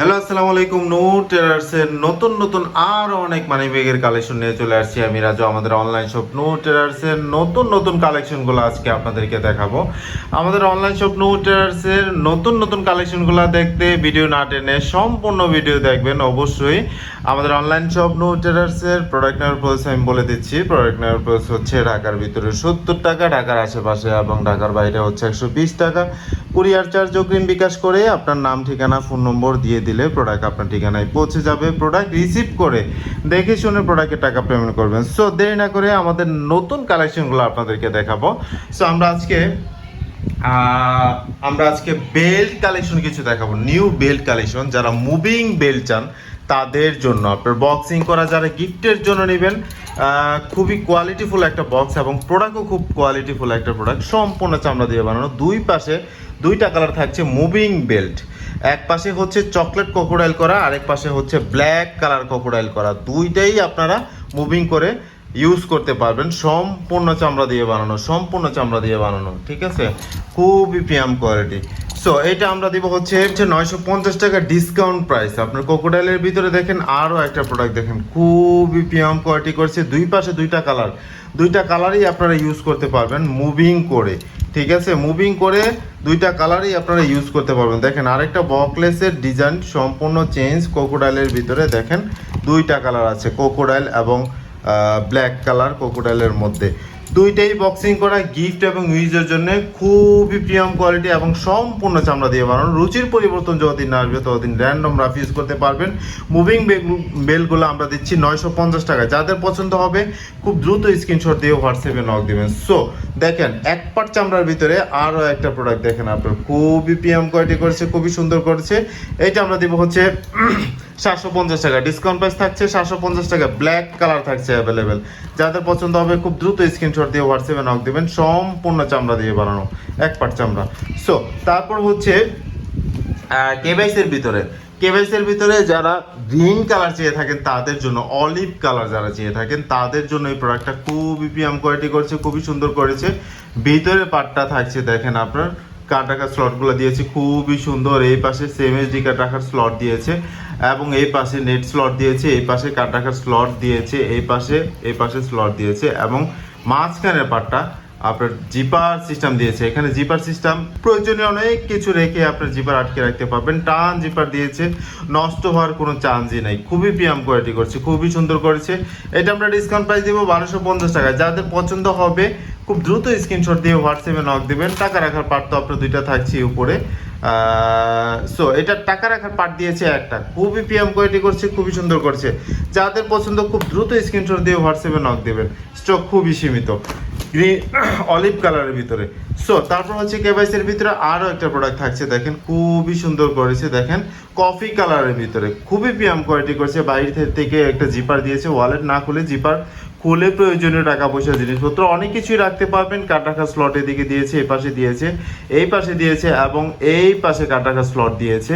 Hello, আসসালামু আলাইকুম। নূর টেরার্সের নতুন নতুন আরও অনেক মানি ব্যাগের কালেকশন নিয়ে চলে আসছি আমি রাজু, আমাদের অনলাইন শপ নূর টেরার্সের নতুন নতুন কালেকশনগুলো আজকে আপনাদেরকে দেখাবো। আমাদের অনলাইন শপ নূর টেরার্সের নতুন নতুন কালেকশনগুলো দেখতে ভিডিও না টেনে সম্পূর্ণ ভিডিও দেখবেন অবশ্যই। আমাদের অনলাইন শপ নূর টেরার্সের প্রোডাক্ট নেওয়ার প্রাইস আমি বলে দিচ্ছি। প্রোডাক্ট নেওয়ার প্রাইস হচ্ছে ঢাকার ভিতরে সত্তর টাকা, ঢাকার আশেপাশে এবং ঢাকার বাইরে হচ্ছে একশো বিশ টাকা। কুরিয়ার চার্জ অগ্রিম বিকাশ করে আপনার নাম, ঠিকানা ফোন নম্বর দিয়ে দিলে প্রোডাক্ট আপনার ঠিকানায় পৌঁছে যাবে। প্রোডাক্ট রিসিভ করে দেখে শুনে প্রোডাক্টের টাকা পেমেন্ট করবেন। সো দেরি না করে আমাদের নতুন কালেকশনগুলো আপনাদেরকে দেখাবো। সো আমরা আজকে আমরা আজকে বেল্ট কালেকশন কিছু দেখাবো। নিউ বেল্ট কালেকশন যারা মুভিং বেল্ট চান, তাদের জন্য। আপনার বক্সিং করা, যারা গিফটের জন্য নেবেন খুবই কোয়ালিটিফুল একটা বক্স এবং প্রোডাক্টও খুব কোয়ালিটিফুল একটা প্রোডাক্ট সম্পূর্ণ চামড়া দিয়ে বানানো। দুই পাশে দুইটা কালার থাকছে মুভিং বেল্ট এক পাশে হচ্ছে চকলেট কোকোডাইল করা, আরেক পাশে হচ্ছে ব্ল্যাক কালার কোকোডাইল করা। দুইটাই আপনারা মুভিং করে ইউজ করতে পারবেন। সম্পূর্ণ চামড়া দিয়ে বানানো, সম্পূর্ণ চামড়া দিয়ে বানানো, ঠিক আছে? খুবই প্রিয়াম কোয়ালিটি সো এটা আমরা দিব হচ্ছে হচ্ছে নয়শো পঞ্চাশ টাকা ডিসকাউন্ট প্রাইস আপনার কোকোডাইলের ভিতরে দেখেন আরও একটা প্রোডাক্ট দেখেন। খুবই প্রিয়াম কোয়ালিটি করছে। দুই পাশে দুইটা কালার দুইটা কালারই আপনারা ইউজ করতে পারবেন মুভিং করে। ঠিক আছে? মুভিং করে দুইটা কালারই আপনারা ইউজ করতে পারবেন। দেখেন, আরেকটা বকলেসের ডিজাইন সম্পূর্ণ চেঞ্জ কোকোডাইলের ভিতরে। দেখেন, দুইটা কালার আছে কোকোডাইল এবং ব্ল্যাক কালার কোকোডাইলের মধ্যে। দুইটাই বক্সিং করা গিফট এবং ইউজের জন্য খুবই প্রিয়াম কোয়ালিটি এবং সম্পূর্ণ চামড়া দিয়ে বানানো। রুচির পরিবর্তন যতদিন না আসবে, ততদিন র্যান্ডম রাফ ইউজ করতে পারবেন। মুভিং বেলগুলো আমরা দিচ্ছি নয়শো পঞ্চাশ টাকা যাদের পছন্দ হবে, খুব দ্রুত স্ক্রিনশট দিয়ে হোয়াটসঅ্যাপে নক দিবেন। সো দেখেন, এক পাট চামড়ার ভিতরে আরও একটা প্রোডাক্ট দেখেন আপনার। খুবই প্রিয়াম কোয়ালিটি করেছে, খুবই সুন্দর করেছে। এইটা আমরা দিব হচ্ছে সাতশো পঞ্চাশ টাকা। ডিসকাউন্ট প্রাইস থাকছে সাতশো পঞ্চাশ টাকা। ব্ল্যাক কালার থাকছে অ্যাভেলেবেল যাদের পছন্দ হবে খুব দ্রুত স্ক্রিনশট দিয়ে হোয়াটসঅ্যাপে নক দেবেন। সম্পূর্ণ চামড়া দিয়ে বানানো। এক পাট চামড়া। সো তারপর হচ্ছে কেবাইসের ভিতরে। কেবাইসের ভিতরে যারা গ্রিন কালার চেয়ে থাকেন, তাদের জন্য অলিভ কালার যারা চেয়ে থাকেন, তাদের জন্য এই প্রোডাক্টটা খুবই প্রিয়াম কোয়ালিটি করেছে, খুবই সুন্দর করেছে। ভিতরে পাটটা থাকছে, দেখেন আপনার কার্ড রাখার স্লটগুলো দিয়েছে। খুবই সুন্দর। এই পাশে সেম এইচডি কার্ড রাখার স্লট দিয়েছে এবং এই পাশে নেট স্লট দিয়েছে, এই পাশে কার্ড রাখার স্লট দিয়েছে, এই পাশে এই পাশে স্লট দিয়েছে এবং মাঝখানের পাটটা আপনার জিপার সিস্টেম দিয়েছে। এখানে জিপার সিস্টেম প্রয়োজনীয় অনেক কিছু রেখে আপনার জিপার আটকে রাখতে পারবেন। টান জিপার দিয়েছে, নষ্ট হওয়ার কোনো চান্সই নাই। খুবই প্রিয়াম কোয়ালিটি করছে, খুবই সুন্দর করেছে। এটা আমরা ডিসকাউন্ট প্রাইস দিব বারোশো পঞ্চাশ টাকা যাদের পছন্দ হবে খুব দ্রুত স্ক্রিনশট দিয়ে হোয়াটসঅ্যাপে নক দেবেন। টাকা রাখার পার্ট তো আপনার দুইটা থাকছে উপরে। সো এটা টাকা রাখার পার্ট দিয়েছে একটা। খুবই পিএম কোয়ালিটি করছে, খুবই সুন্দর করছে। যাদের পছন্দ, খুব দ্রুত স্ক্রিনশট দিয়ে হোয়াটসঅ্যাপে নক দেবেন। স্টক খুবই সীমিত। গ্রিন অলিভ কালারের ভিতরে। সো তারপর হচ্ছে কেবাইসের ভিতরে আরও একটা প্রোডাক্ট থাকছে, দেখেন। খুবই সুন্দর করেছে, দেখেন। কফি কালারের ভিতরে। খুবই পিএম কোয়ালিটি করছে। বাইরে থেকে একটা জিপার দিয়েছে। ওয়ালেট না খুলে জিপার খুলে প্রয়োজনীয় টাকা পয়সা, জিনিসপত্র অনেক কিছুই রাখতে পারবেন। কাট রাখার স্লট এদিকে দিয়েছে, এই পাশে দিয়েছে, এই পাশে দিয়েছে এবং এই পাশে কাট রাখার স্লট দিয়েছে।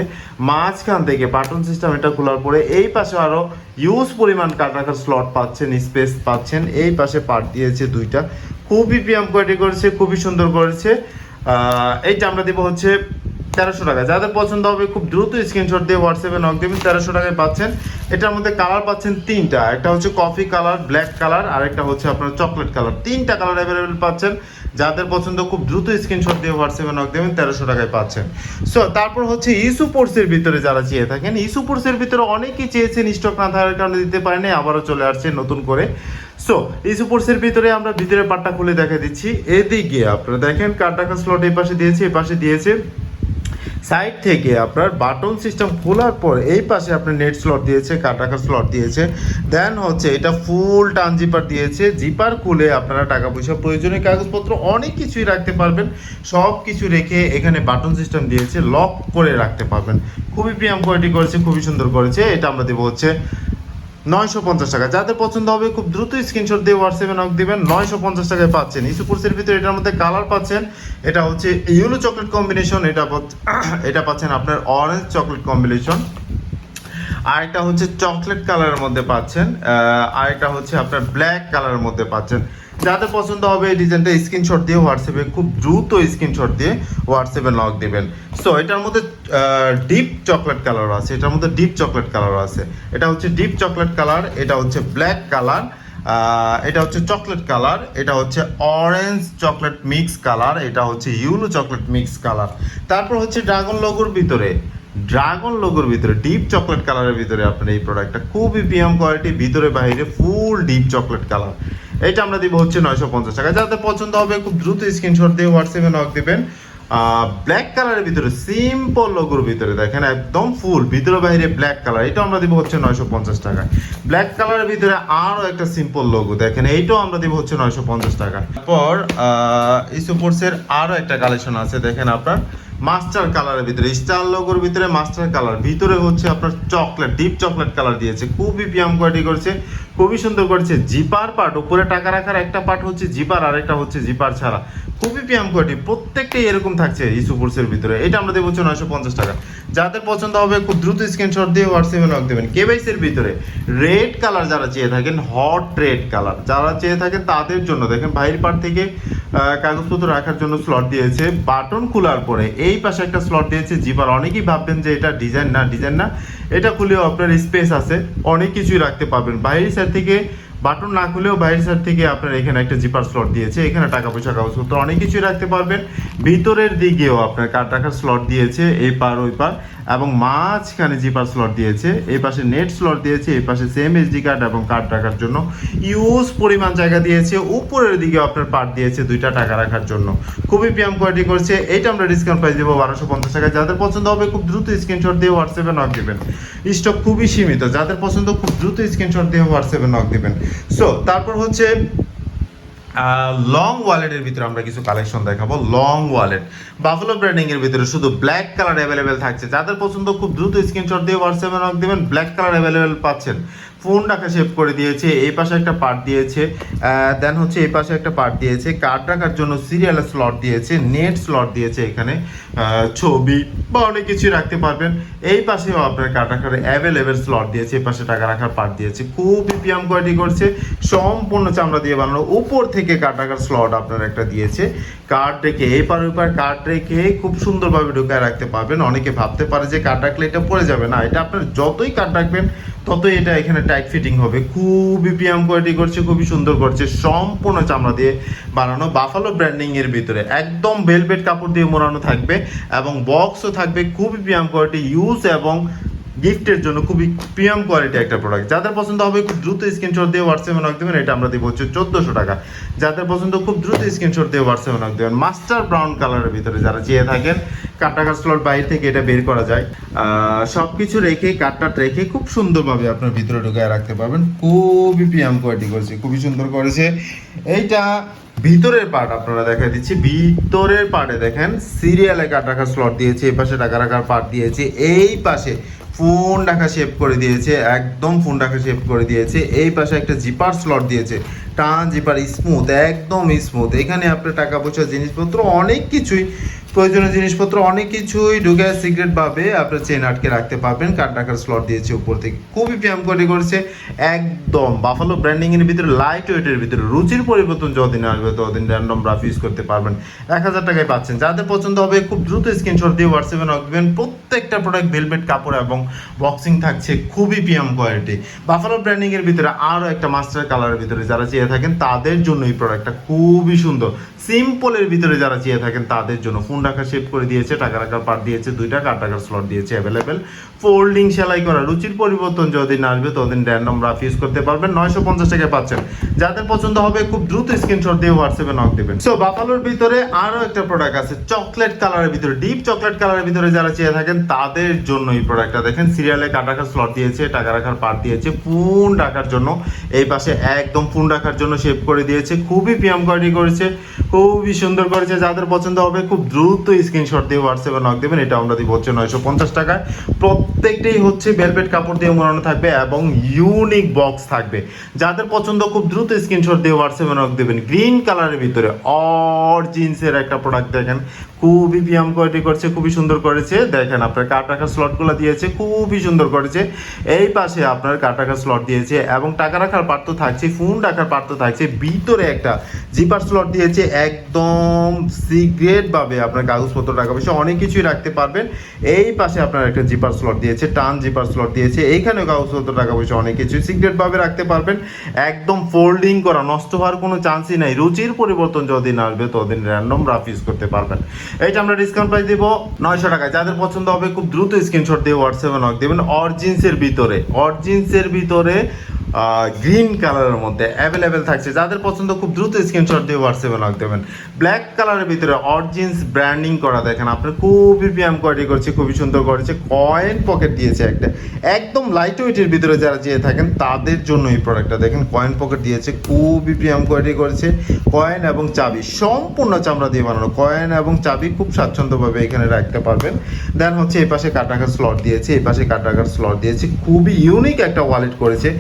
মাঝখান থেকে বাটন সিস্টেম এটা খোলার পরে এই পাশে আরও ইউজ পরিমাণ কাট রাখার স্লট পাচ্ছেন স্পেস পাচ্ছেন। এই পাশে পার্ট দিয়েছে দুইটা। খুবই পিএম কোয়ালিটি করেছে, খুবই সুন্দর করেছে। এইটা আমরা দেবো হচ্ছে তেরোশো টাকা। যাদের পছন্দ হবে খুব দ্রুত স্ক্রিনশট দিয়ে হোয়াটসঅ্যাপে নক দেবেন তেরোশো টাকায় পাচ্ছেন। এটার মধ্যে কালার পাচ্ছেন তিনটা। একটা হচ্ছে কফি কালার ব্ল্যাক কালার আর একটা হচ্ছে আপনার চকলেট কালার তিনটা কালার অ্যাভেলেবেল পাচ্ছেন। যাদের পছন্দ খুব দ্রুত স্ক্রিনশট দিয়ে হোয়াটসঅ্যাপে নক দেবেন তেরোশো টাকায় পাচ্ছেন। সো তারপর হচ্ছে ইস্যু পোর্সের ভিতরে যারা চেয়ে থাকেন, ইস্যু পোর্সের ভিতরে অনেকেই চেয়েছেন স্টক না থাকার কারণে দিতে পারেনি, আবারও চলে আসছে নতুন করে। সো ইস্যু পোর্সের ভিতরে আমরা ভিতরে পাটটা খুলে দেখা দিচ্ছি। এদিকে আপনারা দেখেন কার টাকা স্লট এই পাশে দিয়েছে, এই পাশে দিয়েছে। সাইড থেকে আপনার বাটন সিস্টেম খোলার পর এই পাশে আপনার নেট স্লট দিয়েছে, কাটাকার স্লট দিয়েছে। দেন হচ্ছে এটা ফুল টান জিপার দিয়েছে। জিপার খুলে আপনারা টাকা পয়সা প্রয়োজনীয় কাগজপত্র অনেক কিছুই রাখতে পারবেন। সব কিছু রেখে এখানে বাটন সিস্টেম দিয়েছে, লক করে রাখতে পারবেন। খুবই প্রিয়াম কোয়ালিটি করেছে, খুবই সুন্দর করেছে। এটা আমরা দেবো হচ্ছে নয়শো পঞ্চাশ টাকা। যাদের পছন্দ হবে খুব দ্রুত স্ক্রিনশট দিয়ে হোয়াটসঅ্যাপে নক দিবেন, নয়শো পঞ্চাশ টাকায় পাচ্ছেন। ইসুপুরসের ভিতরে এটার মধ্যে কালার পাচ্ছেন, এটা হচ্ছে ইউলো চকলেট কম্বিনেশন এটা এটা পাচ্ছেন আপনার অরেঞ্জ চকলেট কম্বিনেশন আরেকটা হচ্ছে চকলেট কালারের মধ্যে পাচ্ছেন আর আরেকটা হচ্ছে আপনার ব্ল্যাক কালারের মধ্যে পাচ্ছেন। যাদের পছন্দ হবে এই ডিজাইনটা স্ক্রিনশট দিয়ে হোয়াটসঅ্যাপে খুব দ্রুত স্ক্রিনশট দিয়ে হোয়াটসঅ্যাপে নক দেবেন। সো এটার মধ্যে ডিপ চকলেট কালার আছে, এটার মধ্যে ডিপ চকলেট কালার আছে। এটা হচ্ছে ডিপ চকলেট কালার এটা হচ্ছে ব্ল্যাক কালার এটা হচ্ছে চকলেট কালার এটা হচ্ছে অরেঞ্জ চকলেট মিক্স কালার এটা হচ্ছে ইউলো চকলেট মিক্স কালার তারপর হচ্ছে ড্রাগন লোগোর ভিতরে। ড্রাগন লোগোর ভিতরে ডিপ চকলেট কালারের ভিতরে আপনার এই প্রোডাক্টটা খুবই প্রিমিয়াম কোয়ালিটি ভিতরে বাইরে ফুল ডিপ চকলেট কালার এটা আমরা দিব হচ্ছে নয়শো পঞ্চাশ টাকা। যাদের পছন্দ হবে, খুব দ্রুত স্ক্রিনশট দিয়ে হোয়াটসঅ্যাপে নক দিবেন। ব্ল্যাক কালারের ভিতরে সিম্পল লোগোর ভিতরে দেখেন, একদম ফুল ভিতরে বাইরে ব্ল্যাক কালার এটা আমরা দিব হচ্ছে নয়শো পঞ্চাশ টাকা। ব্ল্যাক কালারের ভিতরে আরও একটা সিম্পল লোগো দেখেন, এইটাও আমরা দিব হচ্ছে নয়শো পঞ্চাশ টাকা। পর ইসোপোর্টসের আরও একটা কালেকশন আছে, দেখেন আপনার মাস্টার কালারের ভিতরে স্টার লোগোর ভিতরে মাস্টার কালার ভিতরে হচ্ছে আপনার চকলেট ডিপ চকলেট কালার দিয়েছে, খুবই পিয়াম কোয়ালিটি করছে। খুবই সুন্দর করেছে। জিপার পার্ট উপরে টাকা রাখার একটা পার্ট হচ্ছে জিপার আর একটা হচ্ছে জিপার ছাড়া। খুবই পিয়াম কোয়ালিটি প্রত্যেকটাই এরকম থাকছে ইসুপুরসের ভিতরে। এটা আমরা দেবো হচ্ছে নয়শো পঞ্চাশ টাকা। যাদের পছন্দ হবে, খুব দ্রুত স্ক্রিনশট দিয়ে হোয়াটসঅ্যাপে নক দেবেন। কেবাইসের ভিতরে রেড কালার যারা চেয়ে থাকেন হট রেড কালার যারা চেয়ে থাকেন, তাদের জন্য। দেখেন, বাইরের পার থেকে কাগজপত্র রাখার জন্য স্লট দিয়েছে। বাটন খোলার পরে এই পাশে একটা স্লট দিয়েছে জিপার। অনেকেই ভাববেন যে এটা ডিজাইন না ডিজাইন না। এটা খুলেও আপনার স্পেস আছে। অনেক কিছুই রাখতে পারবেন। বাইরের সাইড থেকে বাটন না খুলেও বাইরের সাইড থেকে আপনার এখানে একটা জিপার স্লট দিয়েছে, এখানে টাকা পয়সা কাগজপত্র অনেক কিছুই রাখতে পারবেন। ভিতরের দিকেও আপনার কার্ড রাখার স্লট দিয়েছে, এই পার, ওই পার, এবং মাঝখানে জিপার স্লট দিয়েছে, এই পাশে নেট স্লট দিয়েছে, এই পাশে সেম এসডি কার্ড এবং কার্ড রাখার জন্য ইউজ পরিমাণ জায়গা দিয়েছে, উপরের দিকে আপনার পার্ট দিয়েছে দুইটা টাকা রাখার জন্য। খুবই পিএম কোয়ালিটি করছে এইটা আমরা ডিসকাউন্ট প্রাইস দেবো বারোশো পঞ্চাশ টাকা যাদের পছন্দ হবে খুব দ্রুত স্ক্রিনশট দিয়ে হোয়াটসঅ্যাপে নক দেবেন। স্টক খুবই সীমিত, যাদের পছন্দ খুব দ্রুত স্ক্রিনশট দিয়ে হোয়াটসঅ্যাপে নক দেবেন। সো তারপর হচ্ছে লং ওয়ালেটের ভিতরে আমরা কিছু কালেকশন দেখাবো। লং ওয়ালেট বাফলো ব্র্যান্ডিং এর ভিতরে শুধু ব্ল্যাক কালার অ্যাভেলেবেল থাকছে। যাদের পছন্দ, খুব দ্রুত স্ক্রিনশট দিয়ে হোয়াটসঅ্যাপে নক দেবেন ব্ল্যাক কালার অ্যাভেলেবেল পাচ্ছেন। ফোন রাখা শেপ করে দিয়েছে, এই পাশে একটা পার্ট দিয়েছে দেন হচ্ছে এই পাশে একটা পার্ট দিয়েছে কার্ড রাখার জন্য সিরিয়াল স্লট দিয়েছে নেট স্লট দিয়েছে এখানে ছবি বা অনেক কিছুই রাখতে পারবেন। এই পাশেও আপনার কার্ড রাখার অ্যাভেলেবেল স্লট দিয়েছে, এই পাশে টাকা রাখার পার্ট দিয়েছে। খুবই পিএম কোয়ালিটি করছে, সম্পূর্ণ চামড়া দিয়ে বানানো, উপর থেকে কার্ড রাখার স্লট আপনার একটা দিয়েছে। কার্ড রেখে এই পার ওই পার কার্ড রেখে খুব সুন্দরভাবে ঢুকায় রাখতে পারবেন। অনেকে ভাবতে পারে যে কার্ড রাখলে এটা পড়ে যাবে না, এটা আপনার যতই কার্ড রাখবেন, ততই এটা এখানে টাইট ফিটিং হবে। খুবই প্রিয়াম কোয়ালিটি করছে, খুবই সুন্দর করছে, সম্পূর্ণ চামড়া দিয়ে বানানো বাফালো ব্র্যান্ডিং এর ভিতরে। একদম ভেলভেট কাপড় দিয়ে মোড়ানো থাকবে এবং বক্সও থাকবে খুবই প্রিয়াম কোয়ালিটি ইউজ এবং গিফটের জন্য খুবই প্রিমিয়াম কোয়ালিটি একটা প্রোডাক্ট যাদের পছন্দ হবে খুব দ্রুত স্ক্রিনশট দিয়ে হোয়াটসঅ্যাপে নক দেবেন, এটা আমরা দিব হচ্ছে চোদ্দোশো টাকা। যাদের পছন্দ খুব দ্রুত স্ক্রিনশট দিয়ে হোয়াটসঅ্যাপে নক দেবেন। মাস্টার ব্রাউন কালারের ভিতরে যারা চেয়ে থাকেন, কাটাকার স্লট বাইরে থেকে এটা বের করা যায়। সব কিছু রেখে কাটটাট রেখে খুব সুন্দরভাবে আপনার ভিতরে ঢুকায় রাখতে পারবেন। খুবই প্রিমিয়াম কোয়ালিটি করেছে, খুবই সুন্দর করেছে। এইটা ভিতরের পার্ট আপনারা দেখা দিচ্ছি। ভিতরের পার্টে দেখেন সিরিয়ালে কাট রাখার স্লট দিয়েছে এই পাশে টাকা রাখার পার্ট দিয়েছে। এই পাশে ফোন রাখা শেপ করে দিয়েছে, একদম ফোন ডাকা শেপ করে দিয়েছে। এই পাশে একটা জিপার স্লট দিয়েছে। টান জিপার স্মুথ একদম স্মুথ এখানে আপনার টাকা পয়সা জিনিসপত্র, অনেক কিছুই প্রয়োজনীয় জিনিসপত্র অনেক কিছুই ঢুকে সিগারেট ভাবে আপনার চেন আটকে রাখতে পারবেন। কার্ড রাখার স্লট দিয়েছে উপর থেকে। খুবই প্যাম করে করেছে। একদম বাফালো ব্র্যান্ডিং এর ভিতরে লাইট ওয়েটের ভিতরে রুচির পরিবর্তন যতদিন আসবে, ততদিন র্যান্ডম রাফ ইউজ করতে পারবেন। এক হাজার টাকায় পাচ্ছেন। যাদের পছন্দ হবে, খুব দ্রুত স্ক্রিনশট দিয়ে হোয়াটসঅ্যাপে দেবেন। প্রত্যেকটা প্রোডাক্ট ভেলভেট কাপড় এবং বক্সিং থাকছে খুবই প্রিয়াম কোয়ালিটি বাফালো ব্র্যান্ডিং এর ভিতরে আরও একটা মাস্টার কালারের ভিতরে যারা চেয়ে থাকেন, তাদের জন্য এই প্রোডাক্টটা খুবই সুন্দর। সিম্পলের ভিতরে যারা চেয়ে থাকেন তাদের জন্য। ফোন রাখা শেপ করে দিয়েছে, টাকা রাখার পার দিয়েছে দুই টাকা আট টাকার স্লট দিয়েছে অ্যাভেলেবেল ফোল্ডিং সেলাই করা, রুচির পরিবর্তন যতদিন আসবে ততদিন র্যান্ডম রাফ ইউজ করতে পারবেন। নয়শো পঞ্চাশ টাকায় পাচ্ছেন। যাদের পছন্দ হবে, খুব দ্রুত স্ক্রিনশট দিয়ে হোয়াটসঅ্যাপে নক দেবেন। সো বাফালোর ভিতরে আরও একটা প্রোডাক্ট আছে চকলেট কালারের ভিতরে ডিপ চকলেট কালারের ভিতরে যারা চেয়ে থাকেন, তাদের জন্য এই প্রোডাক্টটা দেখেন সিরিয়ালে কাট রাখার স্লট দিয়েছে, টাকা রাখার পার দিয়েছে ফোন রাখার জন্য। এই পাশে একদম ফোন রাখার জন্য শেপ করে দিয়েছে, খুবই পিএম কোয়ালিটি করেছে, খুবই সুন্দর করেছে। যাদের পছন্দ হবে, খুব দ্রুত স্ক্রিনশট দিয়ে হোয়াটসঅ্যাপে নক দেবেন। এটা আমরা দিব হচ্ছে নয়শো পঞ্চাশ টাকায়। প্রত্যেকটাই হচ্ছে ভেলভেট কাপড় দিয়ে মোড়ানো থাকবে এবং ইউনিক বক্স থাকবে। যাদের পছন্দ, খুব দ্রুত স্ক্রিনশট দিয়ে হোয়াটসঅ্যাপে নক দেবেন। গ্রিন কালারের ভিতরে অর জিন্সের একটা প্রোডাক্ট দেখেন। খুবই পিয়াম কোয়ালিটি করছে, খুবই সুন্দর করেছে। দেখেন, আপনার কাঠ রাখার স্লটগুলো দিয়েছে, খুবই সুন্দর করেছে। এই পাশে আপনার কাঠ রাখার স্লট দিয়েছে এবং টাকা রাখার তো থাকছে ফোন রাখার তো থাকছে, ভিতরে একটা জিপার স্লট দিয়েছে, একদম সিগ্রেট ভাবে আপনার কাগজপত্র টাকা পয়সা, অনেক কিছুই রাখতে পারবেন। এই পাশে আপনার একটা জিপার স্লট দিয়েছে, টান জিপার স্লট দিয়েছে, এইখানেও কাগজপত্র টাকা পয়সা, অনেক কিছুই সিগ্রেট ভাবে রাখতে পারবেন। একদম ফোল্ডিং করা, নষ্ট হওয়ার কোনো চান্সই নাই। রুচির পরিবর্তন যদিন আসবে, ততদিন র্যান্ডম রাফ ইউজ করতে পারবেন। এইটা আমরা ডিসকাউন্ট প্রাইস দিব নয়শো টাকা যাদের পছন্দ হবে খুব দ্রুত স্ক্রিনশট দিয়ে হোয়াটসঅ্যাপে নক দেবেন। অরজিন্সের ভিতরে অরজিন্সের ভিতরে গ্রিন কালারের মধ্যে অ্যাভেলেবেল থাকছে। যাদের পছন্দ, খুব দ্রুত স্ক্রিনশট দিয়ে হোয়াটসঅ্যাপে নক দেবেন। ব্ল্যাক কালারের ভিতরে অরজিন্স ব্র্যান্ডিং করা দেখেন আপনার খুবই পিএম কোয়ালিটি করছে, খুবই সুন্দর করেছে। কয়েন পকেট দিয়েছে একটা। একদম লাইট ওয়েটের ভিতরে যারা যেয়ে থাকেন, তাদের জন্য এই প্রোডাক্টটা দেখেন কয়েন পকেট দিয়েছে, খুবই পিএম কোয়ালিটি করেছে। কয়েন এবং চাবি, সম্পূর্ণ চামড়া দিয়ে বানানো। কয়েন এবং চাবি খুব স্বাচ্ছন্দ্যভাবে এখানে রাখতে পারবেন। দেন হচ্ছে এই পাশে কাটাকার স্লট দিয়েছে এই পাশে কাটাকার স্লট দিয়েছে। খুবই ইউনিক একটা ওয়ালেট করেছে।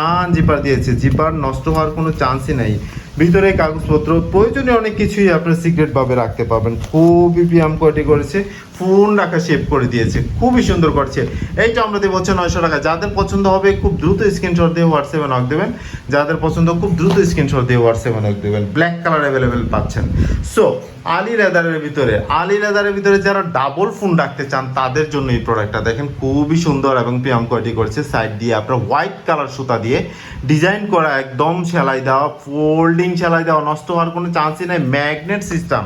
টান জিপার দিয়েছে। জিপার নষ্ট হওয়ার কোনো চান্সই নেই। ভিতরে কাগজপত্র, প্রয়োজনীয় অনেক কিছুই আপনার সিক্রেট ভাবে রাখতে পারবেন। খুবই ব্যায়াম কোয়ালিটি করেছে। ফোন রাখা শেপ করে দিয়েছে। খুবই সুন্দর করছে। এইটা আমরা দেবো হচ্ছে নয়শো টাকা। যাদের পছন্দ হবে, খুব দ্রুত স্ক্রিনশট দিয়ে হোয়াটসঅ্যাপে নক দেবেন। যাদের পছন্দ, খুব দ্রুত স্ক্রিনশট দিয়ে হোয়াটসঅ্যাপে নক দেবেন। ব্ল্যাক কালার অ্যাভেলেবেল পাচ্ছেন। সো আলি লেদারের ভিতরে, আলি লেদারের ভিতরে যারা ডাবল ফোন রাখতে চান, তাদের জন্য এই প্রোডাক্টটা দেখেন, খুবই সুন্দর এবং পিয়াম কোয়ালিটি করছে। সাইড দিয়ে আপনার হোয়াইট কালার সুতা দিয়ে ডিজাইন করা একদম সেলাই দেওয়া ফোল্ডিং সেলাই দেওয়া, নষ্ট হওয়ার কোনো চান্সই নাই। ম্যাগনেট সিস্টেম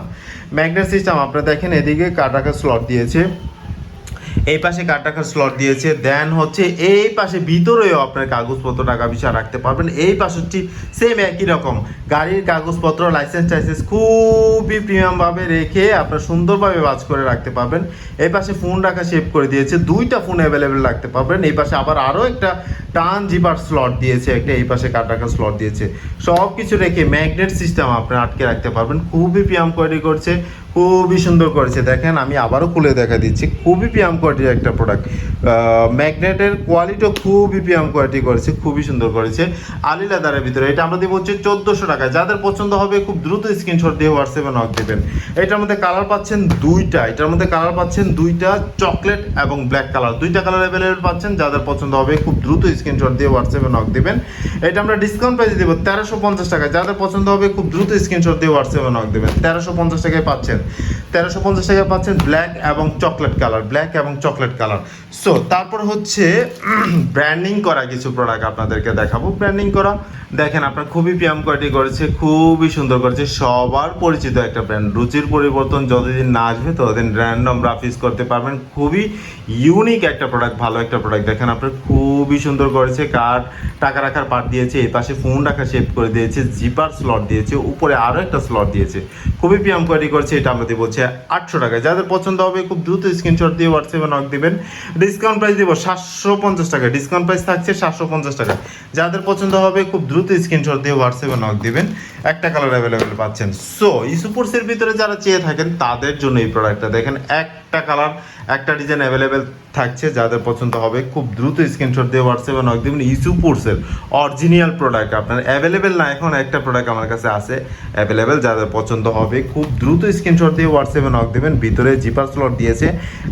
ম্যাগনেট সিস্টেম আপনারা দেখেন এদিকে কাটাকা স্লট দিয়েছে। এই পাশে কাঠ রাখার স্লট দিয়েছে? দেন হচ্ছে এই পাশে ভিতরেও আপনার কাগজপত্র টাকা পয়সা রাখতে পারবেন। এই পাশেরটি সেম একই রকম। গাড়ির কাগজপত্র লাইসেন্স টাইসেন্স খুবই প্রিমিয়ামভাবে রেখে আপনার সুন্দরভাবে বাজ করে রাখতে পারবেন। এই পাশে ফোন রাখা সেভ করে দিয়েছে। দুইটা ফোন অ্যাভেলেবেল রাখতে পারবেন। এই পাশে আবার আরও একটা টান জিপার স্লট দিয়েছে। একটা এই পাশে কাঠ রাখার স্লট দিয়েছে। সব কিছু রেখে ম্যাগনেট সিস্টেম আপনি আটকে রাখতে পারবেন। খুবই পিয়াম কোয়ালিটি করছে। খুবই সুন্দর করেছে। দেখেন, আমি আবারও খুলে দেখা দিচ্ছি। খুবই পিয়াম কোয়ালিটির একটা প্রোডাক্ট ম্যাগনেটের কোয়ালিটিও খুবই পিয়াম কোয়ালিটি করেছে, খুবই সুন্দর করেছে। আলি লেদারের ভিতরে, এটা আমরা দিব হচ্ছে চোদ্দোশো টাকা যাদের পছন্দ হবে, খুব দ্রুত স্ক্রিনশট দিয়ে হোয়াটসঅ্যাপে নক দেবেন। এটার মধ্যে কালার পাচ্ছেন দুইটা। এটার মধ্যে কালার পাচ্ছেন দুইটা চকলেট এবং ব্ল্যাক কালার দুইটা কালার অ্যাভেলেবেল পাচ্ছেন, যাদের পছন্দ হবে, খুব দ্রুত স্ক্রিনশট দিয়ে হোয়াটসঅ্যাপে নক দেবেন। এটা আমরা ডিসকাউন্ট প্রাইসে দেবো তেরোশো পঞ্চাশ টাকা যাদের পছন্দ হবে, খুব দ্রুত স্ক্রিনশট দিয়ে হোয়াটসঅ্যাপে নক দেবেন। তেরোশো পঞ্চাশ টাকায় পাচ্ছেন। তেরোশো পঞ্চাশ টাকা পাচ্ছেন ব্ল্যাক এবং চকলেট কালার ব্ল্যাক এবং চকলেট কালার। সো তারপর হচ্ছে ব্র্যান্ডিং করা কিছু প্রোডাক্ট আপনাদেরকে দেখাবো। ব্র্যান্ডিং করা, দেখেন আপনার খুবই পিয়াম কোয়ালিটি করেছে, খুবই সুন্দর করেছে, সবার পরিচিত একটা ব্র্যান্ড রুচির পরিবর্তন যতদিন না আসবে, ততদিন র্যান্ডম রাফিস করতে পারবেন। খুবই ইউনিক একটা প্রোডাক্ট ভালো একটা প্রোডাক্ট দেখেন আপনার খুবই সুন্দর করেছে কার্ড টাকা রাখার পার্ট দিয়েছে, এই পাশে ফোন রাখার শেপ করে দিয়েছে জিপার স্লট দিয়েছে, উপরে আরও একটা স্লট দিয়েছে। খুবই পিয়াম কোয়ালিটি করছে, এটা আমরা দিব হচ্ছে আটশো টাকা যাদের পছন্দ হবে, খুব দ্রুত স্ক্রিনশট দিয়ে হোয়াটসঅ্যাপে নক দিবেন। ডিসকাউন্ট প্রাইস দিব সাতশো পঞ্চাশ টাকা। ডিসকাউন্ট প্রাইস থাকছে সাতশো পঞ্চাশ টাকা। যাদের পছন্দ হবে খুব দ্রুত স্ক্রিনশট দিয়ে হোয়াটসঅ্যাপে নক দেবেন। একটা কালার অ্যাভেলেবেল পাচ্ছেন। সো ইসুপোর্সের ভিতরে যারা চেয়ে থাকেন, তাদের জন্য এই প্রোডাক্টটা দেখেন একটা কালার একটা ডিজাইন অ্যাভেলেবেল থাকছে, যাদের পছন্দ হবে, খুব দ্রুত স্ক্রিনশট দিয়ে হোয়াটসঅ্যাপে নক দিবেন ইসুপোর্সের অরিজিনাল প্রোডাক্ট আপনার অ্যাভেলেবেল না, এখন একটা প্রোডাক্ট আমার কাছে আছে অ্যাভেলেবেল যাদের পছন্দ হবে, খুব দ্রুত স্ক্রিনশট দিয়ে হোয়াটসঅ্যাপে নক দেবেন, ভিতরে জিপার স্লট দিয়েছে,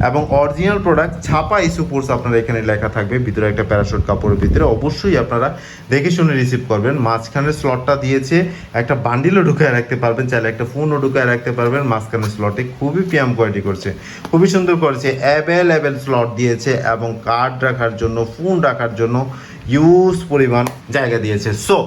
এবং অরিজিনাল প্রোডাক্ট ছাপা ইসুপোর্স আপনার এখানে লেখা থাকবে, ভিতরে একটা প্যারাশুট কাপড়ের ভিতরে, অবশ্যই আপনারা দেখে শুনে রিসিভ করবেন। মাঝখানের স্লটটা দিয়েছে, একটা বান্ডিলও ঢুকায় রাখতে পারবেন, চাইলে একটা ফোনও ঢুকায় রাখতে পারবেন মাঝখানের স্লটে খুবই পিয়াম কোয়ালিটি করছে। খুবই সুন্দর করেছে অ্যাভেলেবেল স্লট দিয়েছে এবং কার্ড রাখার জন্য ফোন রাখার জন্য ইউজ পরিমাণ জায়গা দিয়েছে। সো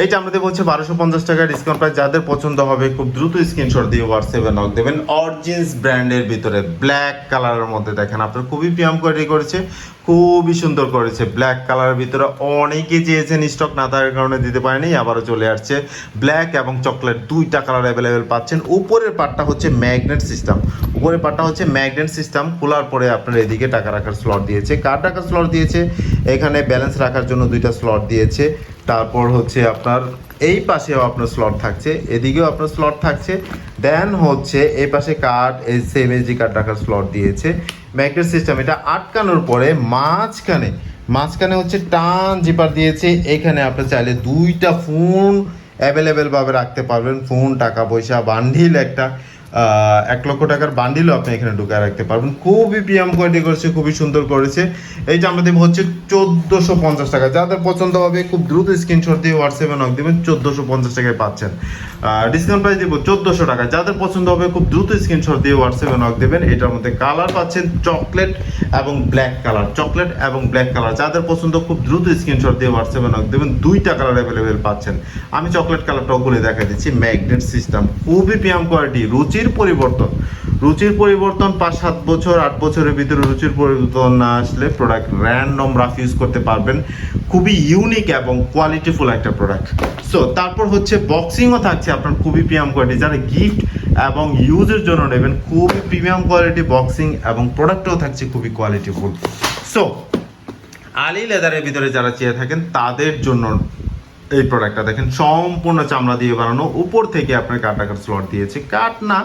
এইটা আমাদের বলছে বারোশো পঞ্চাশ টাকা ডিসকাউন্ট প্রাইস যাদের পছন্দ হবে খুব দ্রুত স্ক্রিনশট দিয়ে হোয়াটসঅ্যাপে নক দেবেন। অরিজিন্স ব্র্যান্ডের ভিতরে ব্ল্যাক কালারের মধ্যে দেখেন, আপনার খুবই পিয়াম কোয়ালিটি করেছে, খুবই সুন্দর করেছে ব্ল্যাক কালারের ভিতরে। অনেকে চেয়েছেন স্টক না থাকার কারণে দিতে পারেনি, আবারও চলে আসছে ব্ল্যাক এবং চকলেট দুইটা কালার অ্যাভেলেবেল পাচ্ছেন। উপরের পার্টটা হচ্ছে ম্যাগনেট সিস্টেম উপরের পার্টটা হচ্ছে ম্যাগনেট সিস্টেম খোলার পরে আপনার এদিকে টাকা রাখার স্লট দিয়েছে। কার রাখার স্লট দিয়েছে? এখানে ব্যালেন্স রাখার জন্য দুইটা স্লট দিয়েছে। তারপর হচ্ছে আপনার এই পাশেও আপনার স্লট থাকছে, এদিকেও আপনার স্লট থাকছে দেন হচ্ছে এই পাশে কার্ড এই সেম এইচডি কার্ড রাখার স্লট দিয়েছে ম্যাগনেট সিস্টেম এটা আটকানোর পরে মাঝখানে মাঝখানে হচ্ছে টান জিপার দিয়েছে, এখানে আপনি চাইলে দুইটা ফোন অ্যাভেলেবেলভাবে রাখতে পারবেন ফোন টাকা পয়সা বান্ডিল একটা। এক লক্ষ টাকার বান্ডিলও আপনি এখানে ঢুকায় রাখতে পারবেন। খুবই প্রিয়াম কোয়ালিটি করেছে, খুবই সুন্দর করেছে। এই যে আমরা দেবো হচ্ছে চোদ্দোশো পঞ্চাশ টাকা। যাদের পছন্দ হবে, খুব দ্রুত স্ক্রিনশট দিয়ে হোয়াটসঅ্যাপে নক দেবেন, চোদ্দোশো পঞ্চাশ টাকায় পাচ্ছেন। ডিসকাউন্ট প্রাইস দেবো চোদ্দোশো টাকা। যাদের পছন্দ হবে, খুব দ্রুত স্ক্রিনশট দিয়ে হোয়াটসঅ্যাপে নক দেবেন। এটার মধ্যে কালার পাচ্ছেন চকলেট এবং ব্ল্যাক কালার চকলেট এবং ব্ল্যাক কালার যাদের পছন্দ, খুব দ্রুত স্ক্রিনশট দিয়ে হোয়াটসঅ্যাপে নক দেবেন। দুইটা কালার অ্যাভেলেবেল পাচ্ছেন। আমি চকলেট কালারটাও খুলে দেখা দিচ্ছি। ম্যাগনেট সিস্টেম খুবই প্রিয়াম কোয়ালিটি রুচির পরিবর্তন। রুচির পরিবর্তন পাঁচ, সাত বছর, আট বছরের ভিতরে রুচির পরিবর্তন না আসলে প্রোডাক্ট র্যান্ডম রাফ ইউজ করতে পারবেন। খুবই ইউনিক এবং কোয়ালিটিফুল একটা প্রোডাক্ট সো তারপর হচ্ছে বক্সিংও থাকছে আপনার খুবই প্রিমিয়াম কোয়ালিটি যারা গিফট এবং ইউজের জন্য নেবেন, খুবই প্রিমিয়াম কোয়ালিটি বক্সিং এবং প্রোডাক্টও থাকছে খুবই কোয়ালিটিফুল সো আলি লেদারের ভিতরে যারা চেয়ে থাকেন, তাদের জন্য এই প্রোডাক্টটা দেখেন, সম্পূর্ণ চামড়া দিয়ে বানানো। উপর থেকে আপনার কাট রাখার স্লট দিয়েছে। কাট না,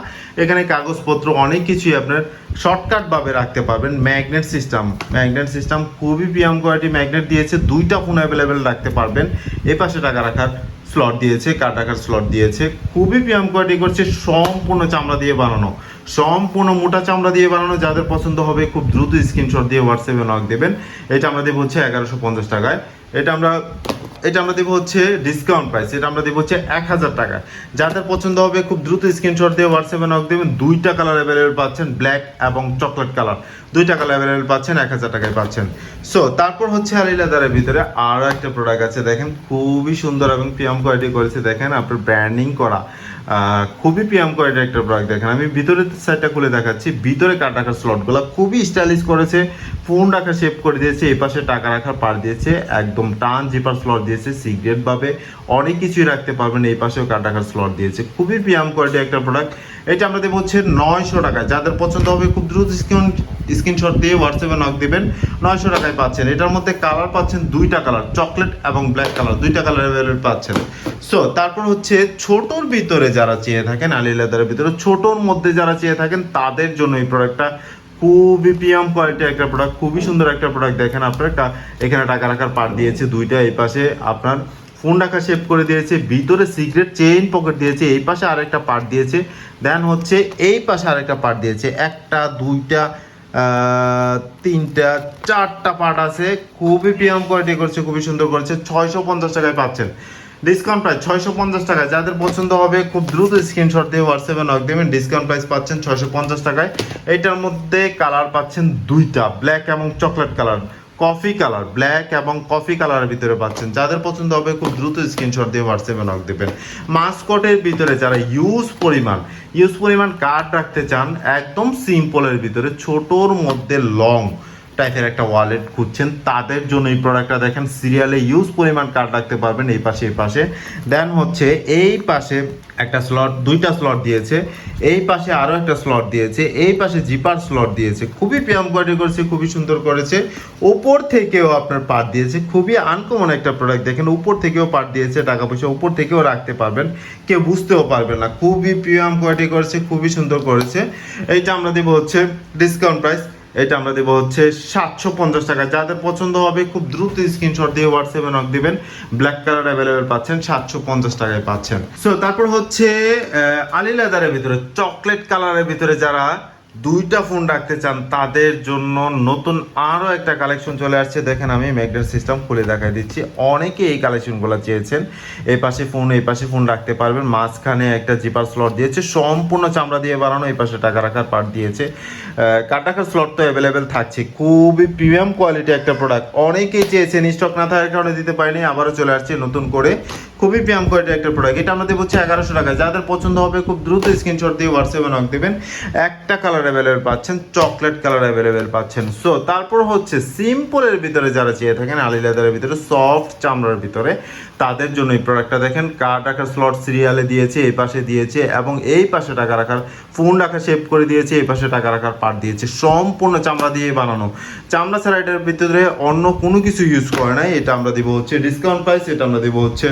এখানে কাগজপত্র, অনেক কিছুই আপনার শর্টকাট ভাবে রাখতে পারবেন। ম্যাগনেট সিস্টেম ম্যাগনেট সিস্টেম খুবই পিএম কোয়ালিটি ম্যাগনেট দিয়েছে। দুইটা ফোন অ্যাভেলেবেল রাখতে পারবেন। এ পাশে টাকা রাখার স্লট দিয়েছে কাট রাখার স্লট দিয়েছে। খুবই পিএম কোয়ালিটি করছে, সম্পূর্ণ চামড়া দিয়ে বানানো। সম্পূর্ণ মোটা চামড়া দিয়ে বানানো। যাদের পছন্দ হবে, খুব দ্রুত স্ক্রিনশট দিয়ে হোয়াটসঅ্যাপে নক দেবেন। এটা আমরা দেবো হচ্ছে এগারোশো পঞ্চাশ টাকায়। এটা আমরা এটা আমরা দেবো হচ্ছে ডিসকাউন্ট প্রাইস এটা আমরা দেবো হচ্ছে এক হাজার টাকা। যাদের পছন্দ হবে খুব দ্রুত স্ক্রিনশট দিয়ে হোয়াটসঅ্যাপে নক দেবেন। দুইটা কালার অ্যাভেলেবেল পাচ্ছেন ব্ল্যাক এবং চকলেট কালার দুইটা কালার অ্যাভেলেবেল পাচ্ছেন, এক হাজার টাকায় পাচ্ছেন। সো তারপর হচ্ছে আলি লেদারের ভিতরে আরও একটা প্রোডাক্ট আছে, দেখেন, খুবই সুন্দর এবং পিএম কোয়ালিটি করেছে, দেখেন, আপনার ব্র্যান্ডিং করা। খুবই পিএম করে একটা প্রোডাক্ট দেখেন। আমি ভিতরের সাইডটা খুলে দেখাচ্ছি। ভিতরে কাট রাখার স্লটগুলো খুবই স্টাইলিশ করেছে। ফোন রাখার শেপ করে দিয়েছে। এপাশে পাশে টাকা রাখার পার দিয়েছে। একদম টান জিপার স্লট দিয়েছে। সিগারেট ভাবে অনেক কিছুই রাখতে পারবেন। এই পাশেও কাট রাখার স্লট দিয়েছে। খুবই পিএম কোয়ালিটি একটা প্রোডাক্ট এটা আমরা দেবো হচ্ছে নয়শো টাকায়। যাদের পছন্দ হবে খুব দ্রুত স্ক্রিন স্ক্রিনশট দিয়ে হোয়াটসঅ্যাপে নক দিবেন। নয়শো টাকায় পাচ্ছেন। এটার মধ্যে কালার পাচ্ছেন দুইটা কালার চকলেট এবং ব্ল্যাক কালার দুইটা কালার অ্যাভেলেবেল পাচ্ছেন। সো তারপর হচ্ছে ছোটোর ভিতরে যারা চেয়ে থাকেন, আলি লেদারের ভিতরে, ছোটোর মধ্যে যারা চেয়ে থাকেন, তাদের জন্য এই প্রোডাক্টটা খুবই প্রিয়াম কোয়ালিটি একটা প্রোডাক্ট খুবই সুন্দর একটা প্রোডাক্ট দেখেন আপনার এখানে টাকা রাখার পার্ট দিয়েছে দুইটা, এই পাশে আপনার ফোন রাখা শেপ করে দিয়েছে? ভিতরে সিক্রেট চেইন পকেট দিয়েছে, এই পাশে আরেকটা পার্ট দিয়েছে। দেন হচ্ছে এই পাশে আরেকটা পার্ট দিয়েছে। একটা, দুইটা তিনটা, চারটা পার্ট আছে। খুবই প্রিয়াম কোয়ালিটি করছে, খুবই সুন্দর করেছে। ছয়শো পঞ্চাশ টাকায় পাচ্ছেন। ডিসকাউন্ট প্রাইস ছয়শো পঞ্চাশ টাকা। যাদের পছন্দ হবে, খুব দ্রুত স্ক্রিনশট দিয়ে হোয়াটসঅ্যাপে নক দেবেন। ডিসকাউন্ট প্রাইস পাচ্ছেন ছয়শো পঞ্চাশ টাকায়। এইটার মধ্যে কালার পাচ্ছেন দুইটা ব্ল্যাক এবং chocolate colour coffee colour, black এবং কফি কালারের ভিতরে পাচ্ছেন। যাদের পছন্দ হবে খুব দ্রুত স্ক্রিনশট দিয়ে হোয়াটসঅ্যাপে নক দেবেন। মাস্কটের ভিতরে যারা ইউজ পরিমাণ ইউজ পরিমাণ কার্ড রাখতে চান, একদম সিম্পলের ভিতরে, ছোটোর মধ্যে লং টাইপের একটা ওয়ালেট খুঁজছেন, তাদের জন্য এই প্রোডাক্টটা দেখেন সিরিয়ালে ইউজ পরিমাণ কার্ড রাখতে পারবেন এই পাশে এই পাশে। দেন হচ্ছে, এই পাশে একটা স্লট দুইটা স্লট দিয়েছে, এই পাশে আরও একটা স্লট দিয়েছে, এই পাশে জিপার স্লট দিয়েছে। খুবই পিয়াম কোয়ালিটি করেছে, খুবই সুন্দর করেছে। ওপর থেকেও আপনার পার্ট দিয়েছে, খুবই আনকমন একটা প্রোডাক্ট দেখেন, উপর থেকেও পার্ট দিয়েছে, টাকা পয়সা উপর থেকেও রাখতে পারবেন, কেউ বুঝতেও পারবেন না। খুবই প্রিমিয়াম কোয়ালিটি করেছে, খুবই সুন্দর করেছে। এইটা আমরা দেবো হচ্ছে ডিসকাউন্ট প্রাইস এটা আমরা দেবো হচ্ছে সাতশো পঞ্চাশ টাকা। যাদের পছন্দ হবে, খুব দ্রুত স্ক্রিনশট দিয়ে হোয়াটসঅ্যাপে নক দিবেন। ব্ল্যাক কালার অ্যাভেলেবেল পাচ্ছেন, সাতশো পঞ্চাশ টাকায় পাচ্ছেন। সো তারপর হচ্ছে আলি লেদারের ভিতরে চকলেট কালারের ভিতরে যারা দুইটা ফোন রাখতে চান, তাদের জন্য নতুন আরও একটা কালেকশন চলে আসছে। দেখেন আমি ম্যাগনেট সিস্টেম খুলে দেখাই দিচ্ছি। অনেকে এই কালেকশনগুলো চেয়েছেন। এই পাশে ফোন এই পাশে ফোন রাখতে পারবেন। মাঝখানে একটা জিপার স্লট দিয়েছে। সম্পূর্ণ চামড়া দিয়ে বানানো এই পাশে টাকা রাখার পার্ট দিয়েছে। কাট রাখার স্লট তো অ্যাভেলেবেল থাকছে। খুবই প্রিমিয়াম কোয়ালিটি একটা প্রোডাক্ট অনেকেই চেয়েছেন স্টক না থাকার কারণে দিতে পারিনি, আবারও চলে আসছে নতুন করে। খুবই প্রিয়াম কোয়ালিটি একটা প্রোডাক্ট এটা আমরা দেবো হচ্ছে এগারোশো টাকায়। যাদের পছন্দ হবে খুব দ্রুত স্ক্রিনশট দিয়ে হোয়াটসঅ্যাপে নক দেবেন। একটা কালার অ্যাভেলেবেল পাচ্ছেন চকলেট কালার অ্যাভেলেবেল পাচ্ছেন। সো তারপর হচ্ছে সিম্পলের ভিতরে যারা চেয়ে থাকেন, আলি লেদারের ভিতরে সফট চামড়ার ভিতরে তাদের জন্য এই প্রোডাক্টটা দেখেন, কার রাখার স্লট সিরিয়ালে দিয়েছে, এই পাশে দিয়েছে, এবং এই পাশে টাকা রাখার ফোন রাখা শেপ করে দিয়েছে, এই পাশে টাকা রাখার পার্ট দিয়েছে। সম্পূর্ণ চামড়া দিয়ে বানানো। চামড়া ছাড়া এটার ভিতরে অন্য কোনো কিছু ইউজ করে নাই, এটা আমরা দিব হচ্ছে ডিসকাউন্ট প্রাইস এটা আমরা দিব হচ্ছে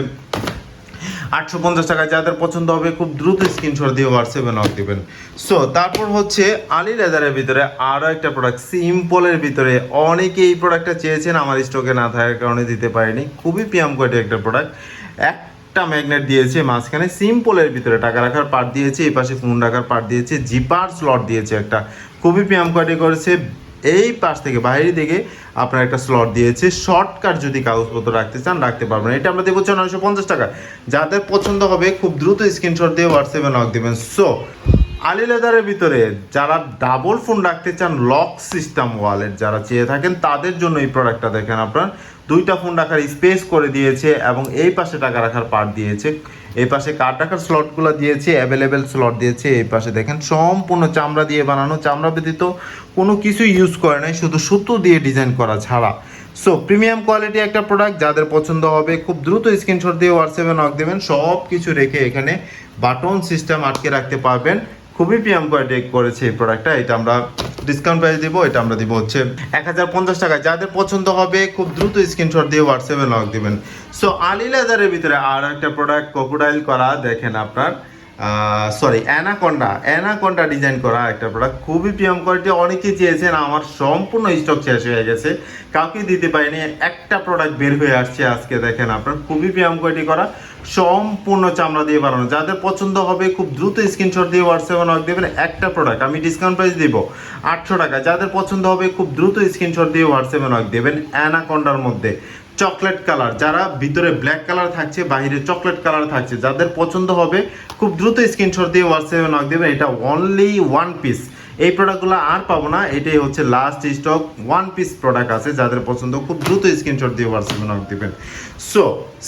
আটশো পঞ্চাশ টাকা যাদের পছন্দ হবে, খুব দ্রুত স্ক্রিনশট দিয়ে হোয়াটসঅ্যাপে নক দেবেন। সো তারপর হচ্ছে আলি লেদারের ভিতরে আরও একটা প্রোডাক্ট সিম্পলের ভিতরে অনেকে এই প্রোডাক্টটা চেয়েছেন, আমার স্টকে না থাকার কারণে দিতে পারিনি। খুবই পিয়াম কোয়ালিটি একটা প্রোডাক্ট এক একটা ম্যাগনেট দিয়েছে মাঝখানে সিম্পলের ভিতরে টাকা রাখার পার্ট দিয়েছে, এই পাশে ফোন রাখার পার্ট দিয়েছে জিপার স্লট দিয়েছে একটা। খুবই পিয়াম কোয়ালিটি করেছে এই পাশ থেকে বাইরে দিকে আপনার একটা স্লট দিয়েছে। শর্টকাট যদি কাগজপত্র রাখতে চান, রাখতে পারবেন। এটা আমরা দেবো নয়শো পঞ্চাশ টাকা। যাদের পছন্দ হবে, খুব দ্রুত স্ক্রিনশট দিয়ে হোয়াটসঅ্যাপে নক দেবেন। সো আলি লেদারের ভিতরে যারা ডাবল ফোন রাখতে চান লক সিস্টেম ওয়ালেট যারা চেয়ে থাকেন, তাদের জন্য এই প্রোডাক্টটা দেখেন আপনার। দুইটা ফোন রাখার স্পেস করে দিয়েছে এবং এই পাশে টাকা রাখার পার্ট দিয়েছে। এই পাশে কার্ড রাখার স্লটগুলো দিয়েছে অ্যাভেলেবেল স্লট দিয়েছে। এই পাশে দেখেন সম্পূর্ণ চামড়া দিয়ে বানানো, চামড়া ব্যতীত কোনো কিছু ইউজ করে নাই, শুধু সুতো দিয়ে ডিজাইন করা ছাড়া। সো প্রিমিয়াম কোয়ালিটি একটা প্রোডাক্ট যাদের পছন্দ হবে, খুব দ্রুত স্ক্রিনশট দিয়ে হোয়াটসঅ্যাপে নক দেবেন সব কিছু রেখে এখানে বাটন সিস্টেম আটকে রাখতে পারবেন। খুবই প্রিমিয়াম কোয়ালিটি করেছে এই প্রোডাক্টটা এটা আমরা ডিসকাউন্ট প্রাইস দিব, এটা আমরা দিব হচ্ছে এক হাজার পঞ্চাশ টাকা যাদের পছন্দ হবে, খুব দ্রুত স্ক্রিনশট দিয়ে হোয়াটসঅ্যাপে লক দিবেন। সো আলি লেদারের ভিতরে আর একটা প্রোডাক্ট ক্রোকোডাইল করা দেখেন আপনার সরি অ্যানাকন্ডা অ্যানাকন্ডা ডিজাইন করা একটা প্রোডাক্ট খুবই প্রিমিয়াম কোয়ালিটি অনেকেই চেয়েছেন, আমার সম্পূর্ণ স্টক শেষ হয়ে গেছে। কাউকে দিতে পারিনি, একটা প্রোডাক্ট বের হয়ে আসছে আজকে, দেখেন আপনার, খুবই প্রিমিয়াম কোয়ালিটি করা। সম্পূর্ণ চামড়া দিয়ে বানানো। যাদের পছন্দ হবে, খুব দ্রুত স্ক্রিনশট দিয়ে হোয়াটসঅ্যাপে নক দেবেন। একটা প্রোডাক্ট আমি ডিসকাউন্ট প্রাইস দিব, আটশো টাকা। যাদের পছন্দ হবে, খুব দ্রুত স্ক্রিনশট দিয়ে হোয়াটসঅ্যাপে নক দেবেন অ্যানাকন্ডার মধ্যে। চকলেট কালার, যারা ভিতরে ব্ল্যাক কালার থাকছে বাইরে চকলেট কালার থাকছে, যাদের পছন্দ হবে, খুব দ্রুত স্ক্রিনশট দিয়ে হোয়াটসঅ্যাপে নক দেবেন। এটা অনলি ওয়ান পিস এই প্রোডাক্টগুলো আর পাবো না, এটাই হচ্ছে last stock one piece product আছে, যাদের পছন্দ খুব দ্রুত স্ক্রিনশট দিয়ে হোয়াটসঅ্যাপে নক দিবেন। সো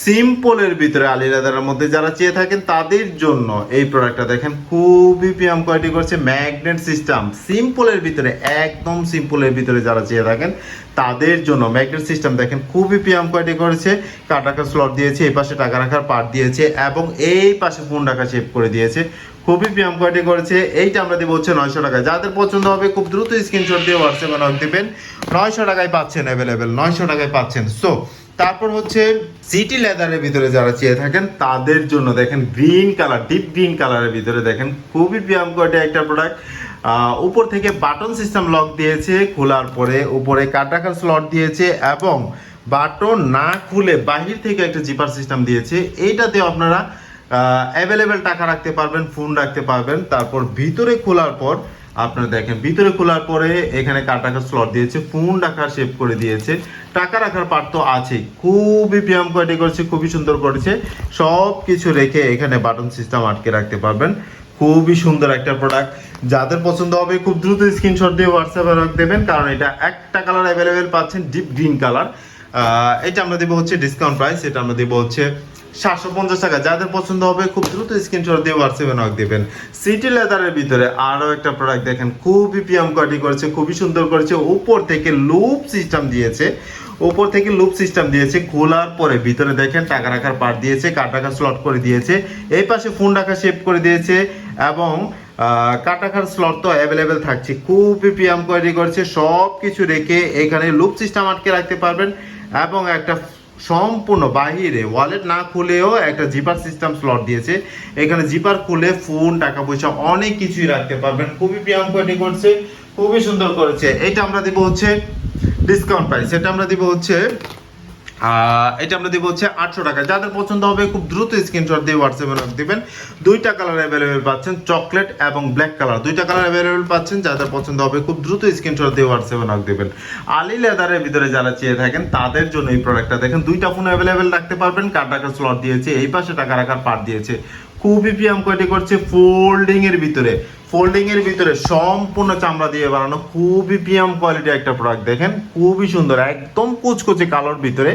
সিম্পলের ভিতরে আলী রাদারের মধ্যে যারা চেয়ে থাকেন, তাদের জন্য এই প্রোডাক্টটা দেখেন, খুবই পিএম কোয়ালিটি করছে ম্যাগনেট সিস্টেম সিম্পলের ভিতরে, একদম সিম্পলের ভিতরে যারা চেয়ে থাকেন, তাদের জন্য ম্যাগনেট সিস্টেম দেখেন, খুবই পিএম কোয়ালিটি করেছে। কাট রাখার স্লট দিয়েছে, এই পাশে টাকা রাখার পার্ট দিয়েছে এবং এই পাশে ফোন রাখা শেপ করে দিয়েছে। খুবই পিএম কোয়ালিটি করেছে, এইটা আমরা দেবো হচ্ছে নয়শো টাকায়। যাদের পছন্দ হবে, খুব দ্রুত স্ক্রিনশট দিয়ে হোয়াটসঅ্যাপে নক দিবেন। নয়শো টাকায় পাচ্ছেন অ্যাভেলেবেল নয়শো টাকায় পাচ্ছেন। সো তারপর হচ্ছে সিটি লেদারের ভিতরে যারা চেয়ে থাকেন, তাদের জন্য দেখেন গ্রিন কালার ডিপ গ্রিন কালারের ভিতরে দেখেন খুবই পিএম কোয়ালিটি একটা প্রোডাক্ট উপর থেকে বাটন সিস্টেম লক দিয়েছে, খোলার পরে উপরে কাটাকার স্লট দিয়েছে এবং বাটন না খুলে বাহির থেকে একটা জিপার সিস্টেম দিয়েছে। এইটাতে আপনারা অ্যাভেলেবেল টাকা রাখতে পারবেন ফোন রাখতে পারবেন। তারপর ভিতরে খোলার পর, আপনারা দেখেন, ভিতরে খোলার পরে এখানে রাখার স্লট দিয়েছে ফোন রাখার শেপ করে দিয়েছে। টাকা রাখার পার্ট তো আছেই। খুবই পিএম কোয়ালিটি করেছে, খুবই সুন্দর করেছে। সব কিছু রেখে এখানে বাটন সিস্টেম আটকে রাখতে পারবেন। খুবই সুন্দর একটা প্রোডাক্ট যাদের পছন্দ হবে, খুব দ্রুত স্ক্রিনশট দিয়ে হোয়াটসঅ্যাপে রাখ দেবেন, কারণ এটা একটা কালার অ্যাভেলেবেল পাচ্ছেন ডিপ গ্রিন কালার এটা আমরা দেবো হচ্ছে ডিসকাউন্ট প্রাইস এটা আমরা দেবো হচ্ছে সাতশো পঞ্চাশ টাকা। যাদের পছন্দ হবে, খুব দ্রুত স্ক্রিনশট দিয়ে হোয়াটসঅ্যাপে নক দেবেন। সিটি লেদারের ভিতরে আরও একটা প্রোডাক্ট দেখেন। খুবই পিএম কোয়ালিটি করেছে, খুবই সুন্দর করেছে। উপর থেকে লুপ সিস্টেম দিয়েছে। উপর থেকে লুপ সিস্টেম দিয়েছে। খোলার পরে ভিতরে দেখেন টাকা রাখার পার্ট দিয়েছে, কাট রাখার স্লট করে দিয়েছে। এই পাশে ফোন রাখা শেপ করে দিয়েছে এবং কাট রাখার স্লট তো অ্যাভেলেবেল থাকছে। খুবই পিএম কোয়ালিটি করেছে। সব কিছু রেখে এখানে লুপ সিস্টেম আটকে রাখতে পারবেন এবং একটা সম্পূর্ণ বাহিরে ওয়ালেট না খুলেও একটা জিপার সিস্টেম স্লট দিয়েছে। এখানে জিপার খুলে ফোন টাকা পয়সা অনেক কিছুই রাখতে পারবেন। খুবই প্রিয়াম কোয়ালিটি করছে, খুবই সুন্দর করেছে। এটা আমরা দিব হচ্ছে ডিসকাউন্ট প্রাইস এটা আমরা দিব হচ্ছে এটা আমরা দিব হচ্ছে আটশো টাকা। যাদের পছন্দ হবে, খুব দ্রুত স্ক্রিনশট দিয়ে হোয়াটসঅ্যাপে নক দিবেন। দুইটা কালার অ্যাভেলেবেল পাচ্ছেন চকলেট এবং ব্ল্যাক কালার দুইটা কালার অ্যাভেলেবেল পাচ্ছেন, যাদের পছন্দ হবে, খুব দ্রুত স্ক্রিনশট দিয়ে হোয়াটসঅ্যাপে নক দিবেন। আলি লেদারের ভিতরে যারা চেয়ে থাকেন, তাদের জন্য এই প্রোডাক্টটা দেখেন, দুইটা ফোন অ্যাভেলেবেল রাখতে পারবেন কার্ড রাখার স্লট দিয়েছে, এই পাশে টাকা রাখার পার্ট দিয়েছে। খুবই পিএম কোয়ালিটি করছে ফোল্ডিং এর ভিতরে। ফোল্ডিং এর ভিতরে সম্পূর্ণ চামড়া দিয়ে বানানো খুবই প্রিয়াম কোয়ালিটি একটা প্রোডাক্ট দেখেন? খুবই সুন্দর, একদম কুচকুচে কালোর ভিতরে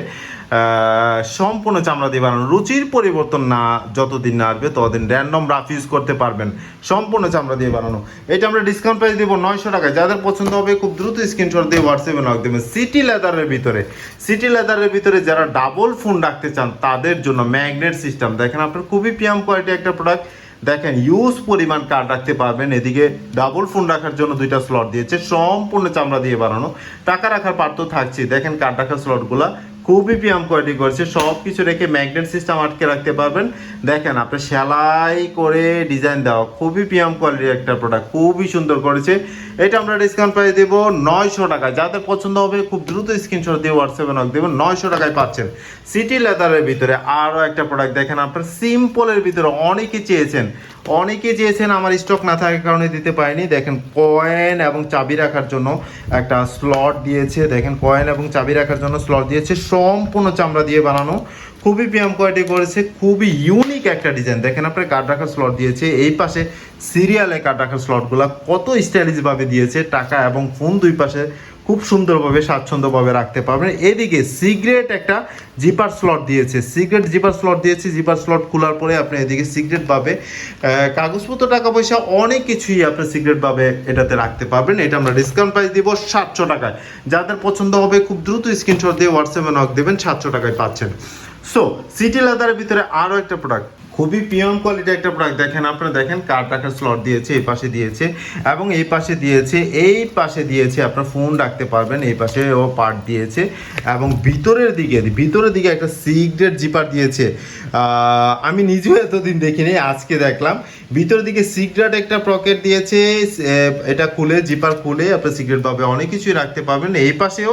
সম্পূর্ণ চামড়া দিয়ে বানানো। রুচির পরিবর্তন না, যতদিন না আসবে, ততদিন র্যান্ডম রাফ ইউজ করতে পারবেন। সম্পূর্ণ চামড়া দিয়ে বানানো। এটা আমরা ডিসকাউন্ট প্রাইস দিব নয়শো টাকায়। যাদের পছন্দ হবে, খুব দ্রুত স্ক্রিনশট দিয়ে হোয়াটসঅ্যাপে নক দেবেন সিটি লেদারের ভিতরে। সিটি লেদারের ভিতরে যারা ডাবল ফোন রাখতে চান, তাদের জন্য ম্যাগনেট সিস্টেম দেখেন আপনার খুবই পিএম কোয়ালিটি একটা প্রোডাক্ট দেখেন ইউজ পরিমাণ কার্ড রাখতে পারবেন। এদিকে ডাবল ফোন রাখার জন্য দুইটা স্লট দিয়েছে। সম্পূর্ণ চামড়া দিয়ে বানানো। টাকা রাখার পার্থ থাকছে দেখেন কার্ড রাখার স্লটগুলা খুবই পিয়াম কোয়ালিটি করছে। সব কিছু রেখে ম্যাগনেট সিস্টেম আটকে রাখতে পারবেন। দেখেন, আপনি সেলাই করে ডিজাইন দেওয়া খুবই পিয়াম কোয়ালিটির একটা প্রোডাক্ট খুবই সুন্দর করেছে। এটা আমরা ডিসকাউন্ট প্রাইস দেবো নয়শো টাকায় যাদের পছন্দ হবে, খুব দ্রুত স্ক্রিনশট দিয়ে হোয়াটসঅ্যাপে নক দেবেন, নয়শো টাকায় পাচ্ছেন। সিটি লেদারের ভিতরে আরও একটা প্রোডাক্ট দেখেন আপনার সিম্পলের ভিতরে অনেকে চেয়েছেন। অনেকে চেয়েছেন আমার স্টক না থাকার কারণে দিতে পারিনি। দেখেন কয়েন এবং চাবি রাখার জন্য একটা স্লট দিয়েছে। দেখেন কয়েন এবং চাবি রাখার জন্য স্লট দিয়েছে। সম্পূর্ণ চামড়া দিয়ে বানানো। খুবই পিএম কোয়ালিটি করেছে, খুবই ইউনিক একটা ডিজাইন দেখেন আপনার কার্ড রাখার স্লট দিয়েছে, এই পাশে সিরিয়ালে কার্ড রাখার স্লটগুলো কত স্টাইলিশভাবে দিয়েছে, টাকা এবং ফোন দুই পাশে খুব সুন্দরভাবে, স্বাচ্ছন্দ্যভাবে রাখতে পারবেন। এদিকে সিগারেট একটা জিপার স্লট দিয়েছে। সিগারেট জিপার স্লট দিয়েছে জিপার স্লট খোলার পরে আপনি এদিকে সিগারেট পাবে কাগজপত্র টাকা পয়সা অনেক কিছুই আপনি সিগারেট পাবে এটাতে রাখতে পারবেন। এটা আমরা ডিসকাউন্ট প্রাইস দিব সাতশো টাকায়। যাদের পছন্দ হবে, খুব দ্রুত স্ক্রিনশট দিয়ে হোয়াটসঅ্যাপে নক দেবেন, সাতশো টাকায় পাচ্ছেন। সো সিটি লেদারের ভিতরে আরও একটা প্রোডাক্ট খুবই প্রিমিয়াম কোয়ালিটির একটা প্রোডাক্ট দেখেন আপনারা, দেখেন কার্ড রাখার স্লট দিয়েছে, এই পাশে দিয়েছে। এবং এই পাশে দিয়েছে, এই পাশে দিয়েছে আপনার ফোন রাখতে পারবেন, এই পাশে ও পার্ট দিয়েছে। এবং ভিতরের দিকে ভিতরের দিকে একটা সিগারেট জিপার দিয়েছে। আমি নিজেও এতদিন দেখিনি, আজকে দেখলাম। ভিতরের দিকে সিগারেট একটা পকেট দিয়েছে এটা খুলে জিপার খুলে আপনার সিগারেট পাবে অনেক কিছুই রাখতে পারবেন। এই পাশেও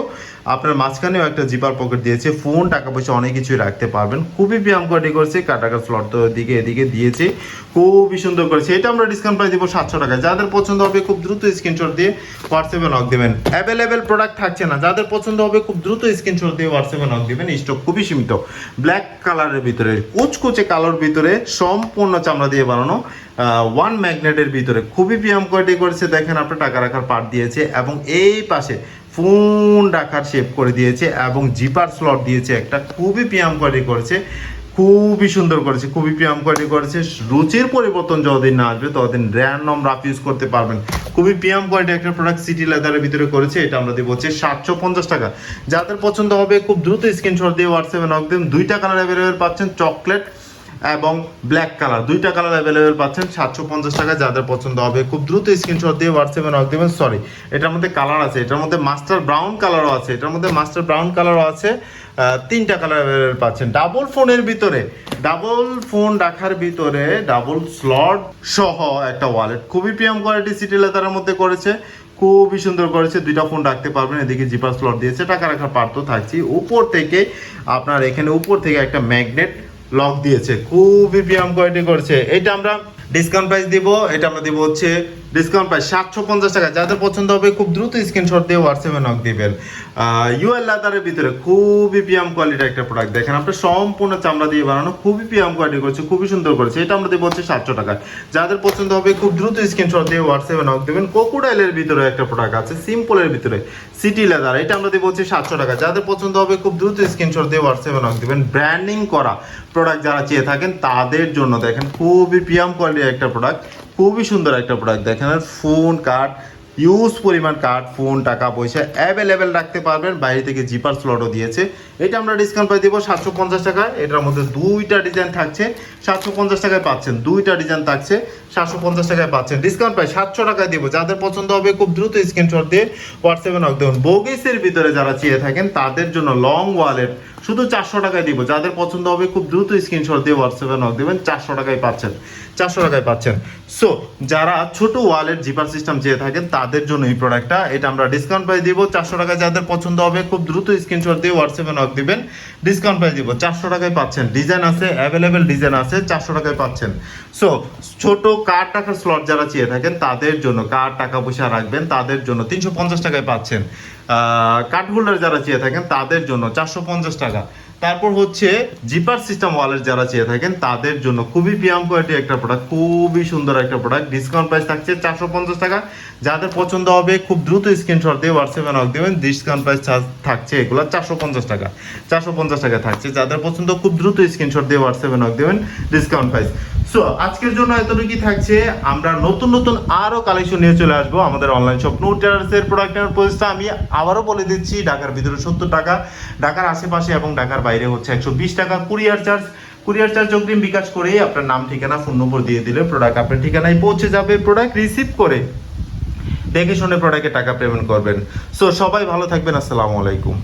আপনার মাঝখানেও একটা জিপার পকেট দিয়েছে, ফোন, টাকা পয়সা অনেক কিছুই রাখতে পারবেন। খুবই ব্যায়াম কোয়ালিটি করছে কাটাকার স্লট তো দিকে এদিকে দিয়েছে, খুবই সুন্দর করেছে। এটা আমরা ডিসকাউন্ট প্রাইস দিব সাতশো টাকা। যাদের পছন্দ হবে খুব দ্রুত স্ক্রিনশট দিয়ে হোয়াটসঅ্যাপে নক দেবেন। অ্যাভেলেবেল প্রোডাক্ট থাকছে না। যাদের পছন্দ হবে খুব দ্রুত স্ক্রিনশট দিয়ে হোয়াটসঅ্যাপে নক দেবেন। স্টক খুবই সীমিত। ব্ল্যাক কালারের ভিতরে, কুচকুচে কালোর ভিতরে সম্পূর্ণ চামড়া দিয়ে বানানো ওয়ান ম্যাগনেটের ভিতরে। খুবই পিএম কোয়ালিটি করেছে। দেখেন আপনার টাকা রাখার পার্ট দিয়েছে এবং এই পাশে ফোন রাখার শেপ করে দিয়েছে এবং জিপার স্লট দিয়েছে একটা। খুবই পিএম কোয়ালিটি করেছে, খুবই সুন্দর করেছে, খুবই পিএম কোয়ালিটি করেছে। রুচির পরিবর্তন যতদিন না আসবে, ততদিন র্যান্ডম রাফ ইউজ করতে পারবেন। খুবই পিএম কোয়ালিটি একটা প্রোডাক্ট সিটি লেদারের ভিতরে করেছে, এটা আমরা দিব হচ্ছে সাতশো পঞ্চাশ টাকা। যাদের পছন্দ হবে, খুব দ্রুত স্ক্রিনশট দিয়ে হোয়াটসঅ্যাপে নক দেন। দুইটা কালার অ্যাভেলেবেল পাচ্ছেন চকলেট এবং ব্ল্যাক কালার দুইটা কালার অ্যাভেলেবেল পাচ্ছেন, সাতশো পঞ্চাশ টাকা যাদের পছন্দ হবে। খুব দ্রুত স্ক্রিনশট দিয়ে হোয়াটসঅ্যাপে নক দেবেন সরি এটার মধ্যে কালার আছে, এটার মধ্যে মাস্টার ব্রাউন কালারও আছে, এটার মধ্যে মাস্টার ব্রাউন কালারও আছে তিনটা কালার অ্যাভেলেবেল পাচ্ছেন। ডাবল ফোনের ভিতরে ডাবল ফোন রাখার ভিতরে ডাবল স্লট সহ একটা ওয়ালেট খুবই পিএম কোয়ালিটি সিটি লেদারের মধ্যে করেছে, খুবই সুন্দর করেছে। দুইটা ফোন রাখতে পারবেন, এদিকে জিপার স্লট দিয়েছে, টাকা রাখার পার্ট তো থাকছি। উপর থেকে, আপনার এখানে উপর থেকে একটা ম্যাগনেট লক দিয়েছে। খুবই প্রিয়াম কোয়ালিটি করছে। এটা আমরা ডিসকাউন্ট প্রাইস দিব, এটা আমরা দিব হচ্ছে ডিসকাউন্ট প্রাইস সাতশো পঞ্চাশ টাকা। যাদের পছন্দ হবে খুব দ্রুত স্ক্রিনশট দিয়ে হোয়াটসঅ্যাপে নক দিবেন। ইউএল লাদারের ভিতরে খুবই পিএম কোয়ালিটির একটা প্রোডাক্ট দেখেন, আপনার সম্পূর্ণ চামড়া দিয়ে বানানো, খুবই পিএম কোয়ালিটি করছে, খুবই সুন্দর করেছে। এটা আমরা দেবো হচ্ছে সাতশো টাকা। যাদের পছন্দ হবে খুব দ্রুত স্ক্রিনশট দিয়ে হোয়াটসঅ্যাপে নক দেবেন। কোকুডাইলের ভিতরে একটা প্রোডাক্ট আছে সিম্পলের ভিতরে সিটি লেদার এটা আমরা দেবো হচ্ছে সাতশো টাকা। যাদের পছন্দ হবে খুব দ্রুত স্ক্রিনশট দিয়ে হোয়াটসঅ্যাপে নক দেবেন। ব্র্যান্ডিং করা প্রোডাক্ট যারা চেয়ে থাকেন, তাদের জন্য দেখেন খুবই পিএম কোয়ালিটির একটা প্রোডাক্ট খুবই সুন্দর একটা প্রোডাক্ট দেখেন ফোন কার্ড ইউজ পরিমাণ কার্ড ফোন টাকা, পয়সা অ্যাভেলেবেল রাখতে পারবেন। বাইরে থেকে জিপার স্লটও দিয়েছে। এটা আমরা ডিসকাউন্ট পাই দেবো সাতশো পঞ্চাশ টাকায়। এটার মধ্যে দুইটা ডিজাইন থাকছে। সাতশো পঞ্চাশ টাকায় পাচ্ছেন। দুইটা ডিজাইন থাকছে। সাতশো পঞ্চাশ টাকায় পাচ্ছেন। ডিসকাউন্ট পাই সাতশো টাকায় দিব। যাদের পছন্দ হবে খুব দ্রুত স্ক্রিনশট দিয়ে হোয়াটসঅ্যাপে নক দেবেন বোগিসের ভিতরে যারা চেয়ে থাকেন, তাদের জন্য লং ওয়ালেট শুধু চারশো টাকায় দিব। যাদের পছন্দ হবে খুব দ্রুত স্ক্রিনশট দিয়ে হোয়াটসঅ্যাপে নক দেবেন, চারশো টাকায় পাচ্ছেন। চারশো টাকায় পাচ্ছেন। সো যারা ছোট ওয়ালেট জিপার সিস্টেম চেয়ে থাকেন, তাদের জন্য এই প্রোডাক্টটা এটা আমরা ডিসকাউন্ট প্রাইস দিব। চারশো টাকায় যাদের পছন্দ হবে খুব দ্রুত স্ক্রিনশট দিয়ে হোয়াটসঅ্যাপে নক দিবেন। ডিসকাউন্ট প্রাইস দিব। চারশো টাকায় পাচ্ছেন। ডিজাইন আছে অ্যাভেলেবেল ডিজাইন আছে, চারশো টাকায় পাচ্ছেন। সো ছোট কার টাকার স্লট যারা চেয়ে থাকেন, তাদের জন্য কার টাকা পয়সা রাখবেন, তাদের জন্য তিনশো পঞ্চাশ টাকায় পাচ্ছেন। কার্ড হোল্ডার যারা চেয়ে থাকেন, তাদের জন্য চারশো পঞ্চাশ টাকা। তারপর হচ্ছে জিপার সিস্টেম ওয়ালেট যারা চেয়ে থাকেন, তাদের জন্য খুবই পিয়াম কোয়ালিটি একটা প্রোডাক্ট খুবই সুন্দর একটা প্রোডাক্ট ডিসকাউন্ট প্রাইস থাকছে চারশো পঞ্চাশ টাকা। যাদের পছন্দ হবে, খুব দ্রুত স্ক্রিনশট দিয়ে হোয়াটসঅ্যাপে নক দেবেন। ডিসকাউন্ট প্রাইস থাকছে এগুলো চারশো পঞ্চাশ টাকা। চারশো পঞ্চাশ টাকা থাকছে। যাদের পছন্দ, খুব দ্রুত স্ক্রিনশট দিয়ে হোয়াটসঅ্যাপে নক দেবেন ডিসকাউন্ট প্রাইস সো আজকের জন্য এতটুকুই থাকছে। আমরা নতুন নতুন আরও কালেকশন নিয়ে চলে আসব। আমাদের অনলাইন শপ নো টেরার্সের প্রোডাক্টের প্রাইসটা আমি আবারও বলে দিচ্ছি, ঢাকার ভিতরে সত্তর টাকা, ঢাকার আশেপাশে এবং ঢাকার বাইরে হচ্ছে একশো বিশ টাকা কুরিয়ার চার্জ কুরিয়ার চার্জ অগ্রিম বিকাশ করেই আপনার নাম, ঠিকানা ফোন নম্বর দিয়ে দিলে প্রোডাক্ট আপনার ঠিকানায় পৌঁছে যাবে। প্রোডাক্ট রিসিভ করে দেখে শুনে প্রোডাক্টে টাকা পেমেন্ট করবেন। সো সবাই ভালো থাকবেন। আসসালামু আলাইকুম।